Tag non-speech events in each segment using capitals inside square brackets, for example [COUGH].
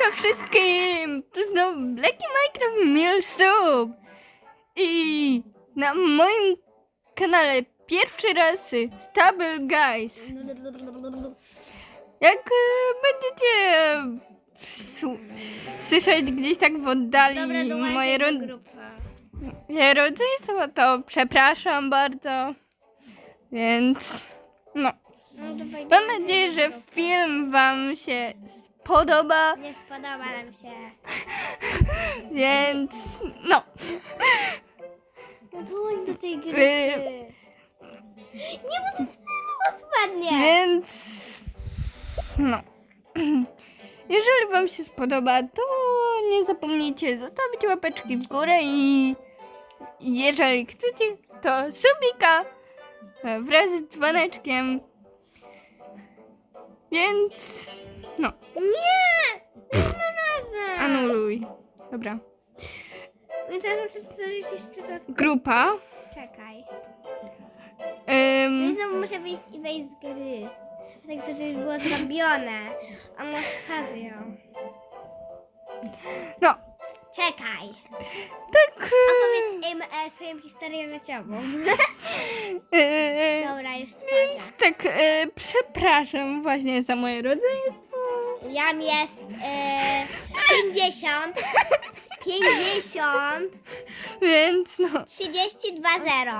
Siemaneczko wszystkim! Tu znowu Blacky Minecraft Milsub I na moim kanale pierwszy raz Stable Guys. Jak e, będziecie słyszeć gdzieś tak w oddali Dobra, moje moje rodzeństwo, to przepraszam bardzo. Więc no. No Mam nadzieję, że film Wam się spodoba. Nie spodoba nam się. [LAUGHS] Więc no. No dołącz do tej grupy. Wy- Nie, bo to spadnie. Więc no. [CLEARS THROAT] Jeżeli Wam się spodoba, to nie zapomnijcie zostawić łapeczki w górę i jeżeli chcecie, to subika e, wraz z dzwoneczkiem. Więc no, Nie! Tym razem. anuluj. Dobra. Teraz muszę stworzyć jeszcze raz. Grupa. Czekaj. Ym, No znowu muszę wyjść i wejść z gry. Tak, to już było zrobione. Anastazją. no, Czekaj. tak. Opowiedz im e, swoją historię życiową. e, [LAUGHS] Dobra, już tworzę. Tak, e, przepraszam właśnie za moje rodzeństwo. Jam jest e, 50. 50. Więc no, 32 0.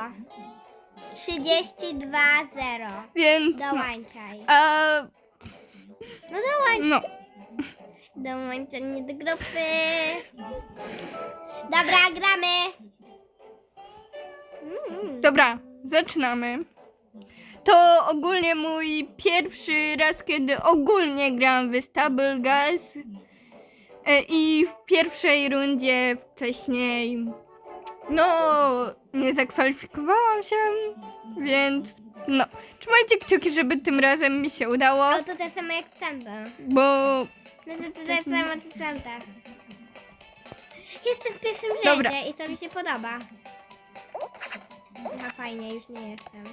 32 0. więc no. Dołączaj. A, No dołącz. no, Dołączenie do grupy. Dobra, gramy. Mm. dobra, zaczynamy. To ogólnie mój pierwszy raz, kiedy ogólnie gram w Stable Guys. E, I w pierwszej rundzie wcześniej, no, nie zakwalifikowałam się, więc no, trzymajcie kciuki, żeby tym razem mi się udało, O, to te same jak tamto. bo No to, to tak samo co tamta. Jestem w pierwszym rzędzie Dobra. i to mi się podoba. No fajnie, już nie jestem.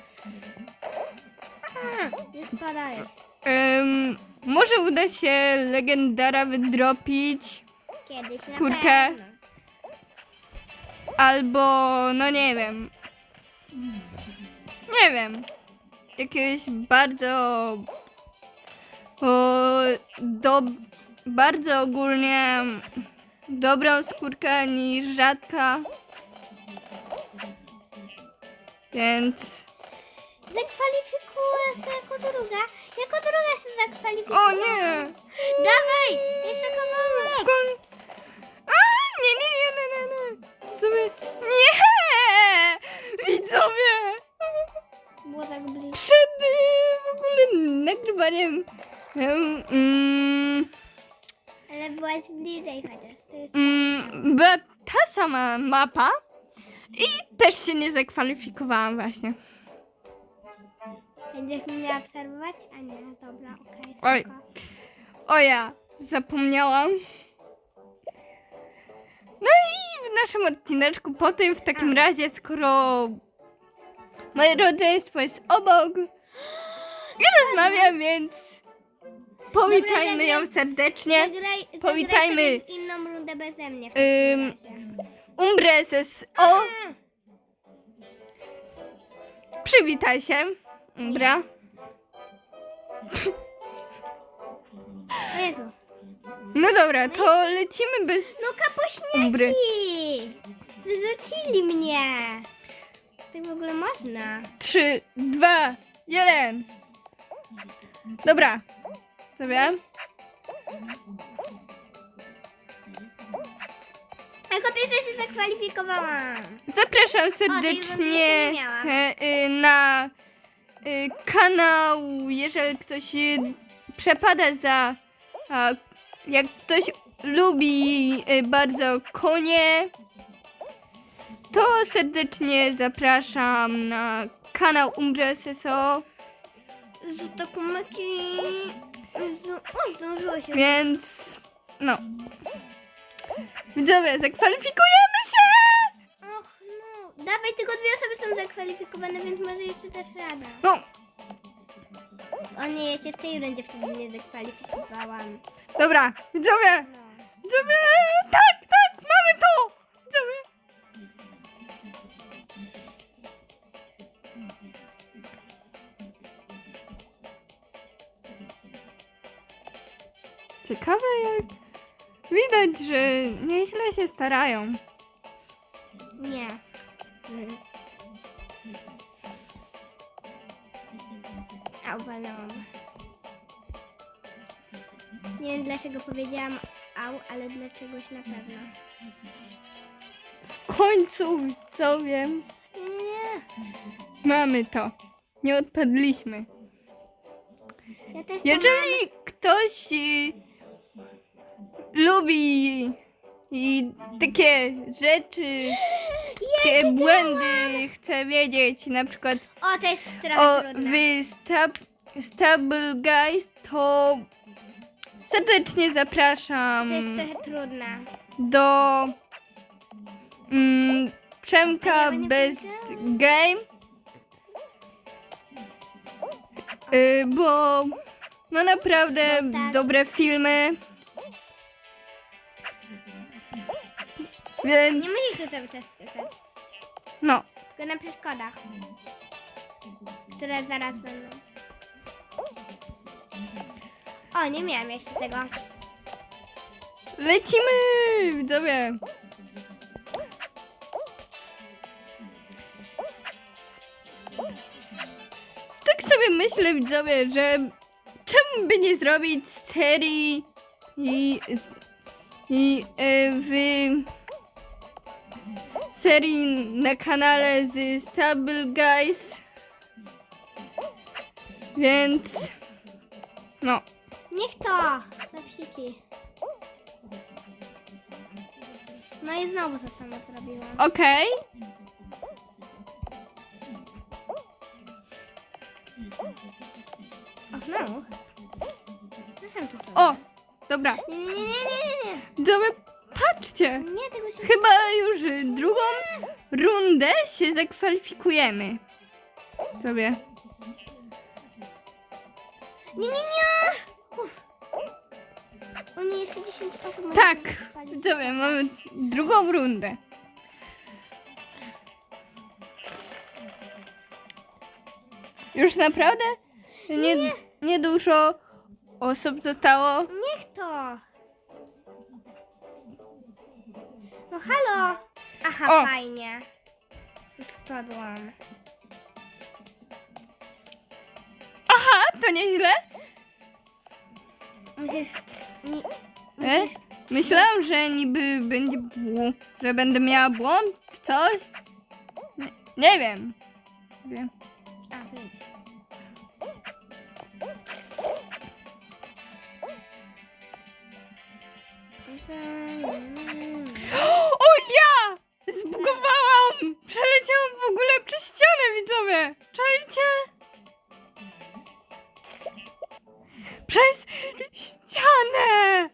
A, nie spadają. Em, może uda się legendara wydropić, Kiedyś na Skórkę. pewno. albo no nie wiem. Nie wiem. Jakiegoś bardzo o, do, bardzo ogólnie dobrą skórkę niż rzadka. Więc Zakwalifikuję się jako druga. Jako druga się zakwalifikuję. o nie! Dawaj, jeszcze kawałek. Skąd? A, nie, nie, nie, nie, nie, nie. Widzowie. Nie! Widzowie! Było tak blisko. Przed y, w ogóle nagrywaniem em, mm, Ale byłaś bliżej chociaż. To jest... mm, była ta sama mapa i też się nie zakwalifikowałam właśnie. Będziesz mnie obserwować? A nie, dobra, okej. Oj. spoko. O ja, zapomniałam. No i w naszym odcineczku po tym w takim razie, skoro moje rodzeństwo jest obok, nie rozmawiam, więc powitajmy ją serdecznie. Zagraj, Powitajmy. zagraj sobie inną rundę beze mnie. W Ym, takim razie. Umbrezes o, przywitaj się. Umbra. Jezu. No dobra, to lecimy bez No umbry. kapuśniaki! Zrzucili mnie. Tak w ogóle można. Trzy, dwa, jeden. Dobra. Sobie. Się zakwalifikowałam. Zapraszam O, tej rundy serdecznie nie miałam. e, e, na e, kanał, jeżeli ktoś e, przepada za, a, jak ktoś lubi e, bardzo konie, to serdecznie zapraszam na kanał Umbrze SSO, Z dokumenti... Z... O, zdążyło się. więc no. Widzowie, zakwalifikujemy się! Och no. Dawaj, tylko dwie osoby są zakwalifikowane, więc może jeszcze też rada. No, O nie, ja się w tej rundzie wtedy nie zakwalifikowałam. Dobra, widzowie, No. widzowie, tak, tak, mamy to! Widzowie. Ciekawe jak widać, że nieźle się starają. Nie. Mm. A uwalałam. Nie wiem dlaczego powiedziałam au, ale dla czegoś na pewno. W końcu, widzowie, Nie, nie, nie. mamy to. Nie odpadliśmy. Ja też to mam. Jeżeli ktoś y, lubi i takie rzeczy, takie błędy chce wiedzieć, na przykład O, to jest o wy stab, Stable Guys, to serdecznie zapraszam To jest trochę trudne. do mm, Przemka nie Best. Game. Y, bo no naprawdę No tak. dobre filmy. Więc Nie musisz tu cały czas skakać. no, Tylko na przeszkodach. Które zaraz będą. O, nie miałam jeszcze tego. lecimy widzowie. Tak sobie myślę widzowie, że czemu by nie zrobić serii i, i e, w serii na kanale z Stable Guys. Więc no, Niech to! Na psiki. No i znowu to samo zrobiłam. okej. Och, no. Zresztą to sobie. O, dobra. Nie, nie, nie, nie, nie, nie. Patrzcie. Nie, tego się... Chyba już drugą rundę się zakwalifikujemy. Sobie. Nie, nie, nie! Uff. O nie, jeszcze 10 osób może Tak, się widzowie, mamy drugą rundę. Już naprawdę nie, nie dużo osób zostało. Niech to! No halo! Aha, O. fajnie. Już Spadłam. Aha, to nieźle. Musisz... Nie, E? Myślałam, że niby będzie błąd, że będę miała błąd, coś. Nie, nie wiem. Wiem. A, wyjdź. O widzowie! Czajcie? Przez ścianę!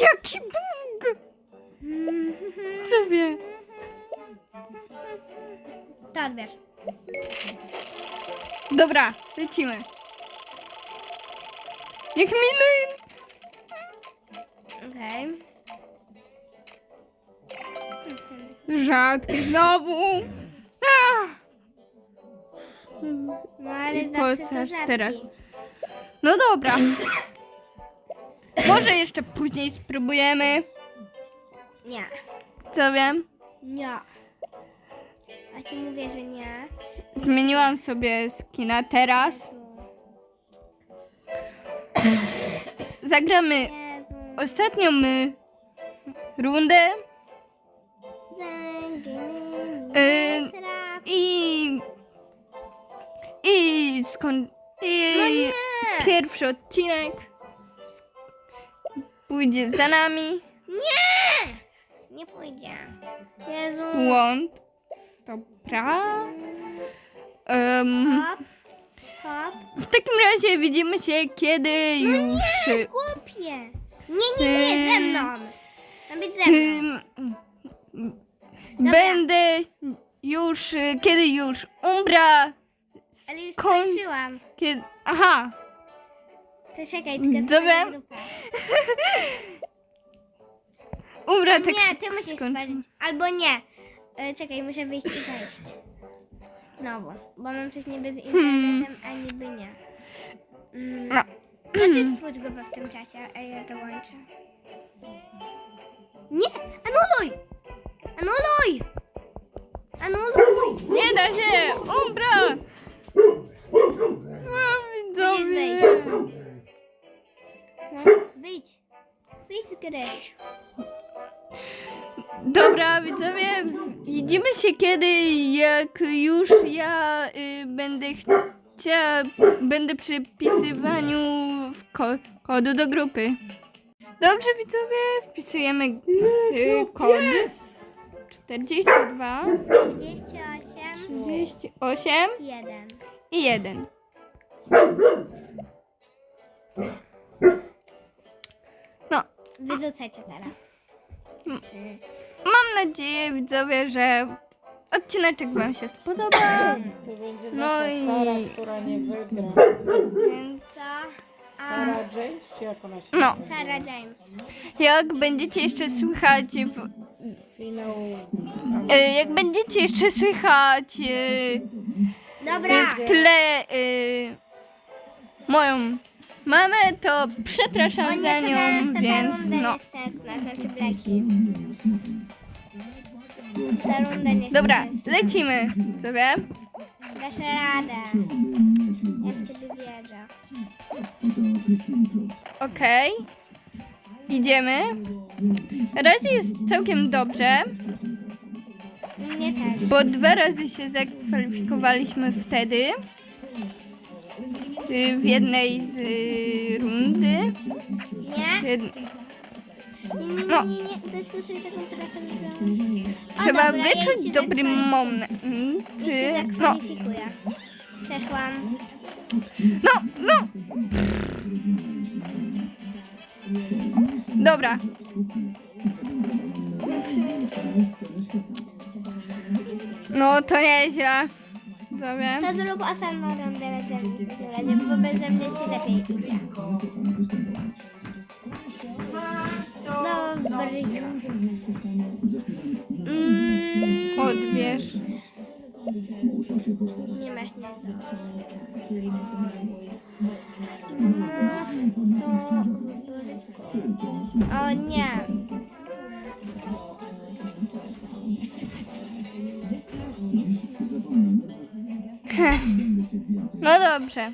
Jaki bóg! Widzowie! To odbierz. Dobra, lecimy. Niech miny... Okej. Rzadkie znowu! No ale I teraz. No dobra. Może jeszcze później spróbujemy. Nie. Co wiem? Nie. A ci mówię, że nie. Zmieniłam sobie skina teraz. Zagramy Jezu. ostatnią y, rundę Zaginęli Y, i skąd i No nie! pierwszy odcinek pójdzie za nami. Nie! Nie pójdzie. Jezu. Błąd. Dobra. Um, Hop. Hop. w takim razie widzimy się, kiedy już y, Głupie. Nie, nie, nie, ze mną. Ma być ze mną. Będę już, kiedy już Umbra, Ale już koń- skończyłam. kiedy, Aha, To czekaj, tylko Dobra. [LAUGHS] Ura, tak Nie, ty musisz skąd- stworzyć. Albo nie. E, czekaj, muszę wyjść i wejść. Znowu, bo mam coś niby z internetem, a niby nie. Mm. No. No ty [CLEARS THROAT] stwórz grupę w tym czasie, a ja dołączę. Nie! Anuluj! Anuluj! Anuluj! Nie da się! Umbra! Widzowie! No, wyjdź. Wyjdź z gry. Dobra, widzowie, widzimy się kiedy, jak już ja y, będę chciała, będę przy wpisywaniu w ko kodu do grupy. Dobrze, widzowie, wpisujemy y, kod 42, 38, 38 1. i 1. No, Wyrzucę cię teraz. mam nadzieję, widzowie, że odcineczek wam się spodoba, To będzie No nasza i- Sara, która nie wygra. więc... Co? Sara James, czy jak ona się No. nazywa? Sarah James. Jak będziecie jeszcze słychać w, Finał. e, jak będziecie jeszcze słychać e, Dobra. w tle e, moją mamę, to przepraszam za nią, więc no. Dobra, lecimy sobie. Dasz radę. Ja w ciebie wierzę. Okej. Idziemy. Na razie jest całkiem dobrze, Mnie też. bo dwa razy się zakwalifikowaliśmy wtedy. y, W jednej z y, rundy. Nie? Jed... Nie, nie, No. nie, nie, nie. Daj sobie taką trasę wybrałam. Trzeba dobra, ja wyczuć się dobry zakwalifikuję. moment. Ja się No, zakwalifikuję. Przeszłam. no, no. Dobra. No to nieźle. Dobra. To zrób osobną rundę razem, bo beze mnie się lepiej idzie. Dobra. Mm, Odbierz. Nie masz nie O nie. No dobrze.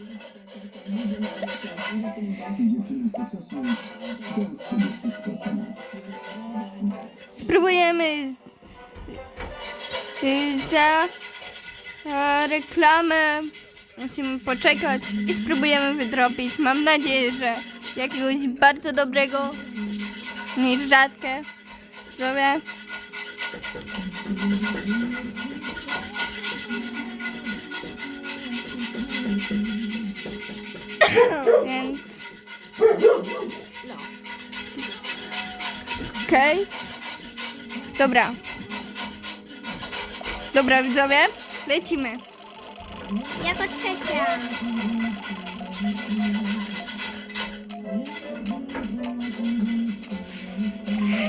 Spróbujemy z, y, za, za reklamę. Musimy poczekać i spróbujemy wydropić. Mam nadzieję, że jakiegoś bardzo dobrego niż rzadkie. Sobie. [COUGHS] Więc. Okej. Dobra. Dobra, widzowie. Lecimy. Jako trzecia.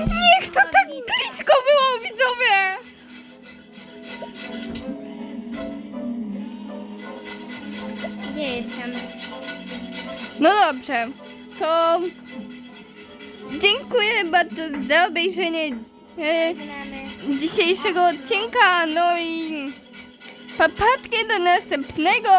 Niech to tak blisko było, widzowie! Gdzie jestem? No dobrze. To. Dziękuję bardzo za obejrzenie e, dzisiejszego odcinka. No i. Papatkie do następnego!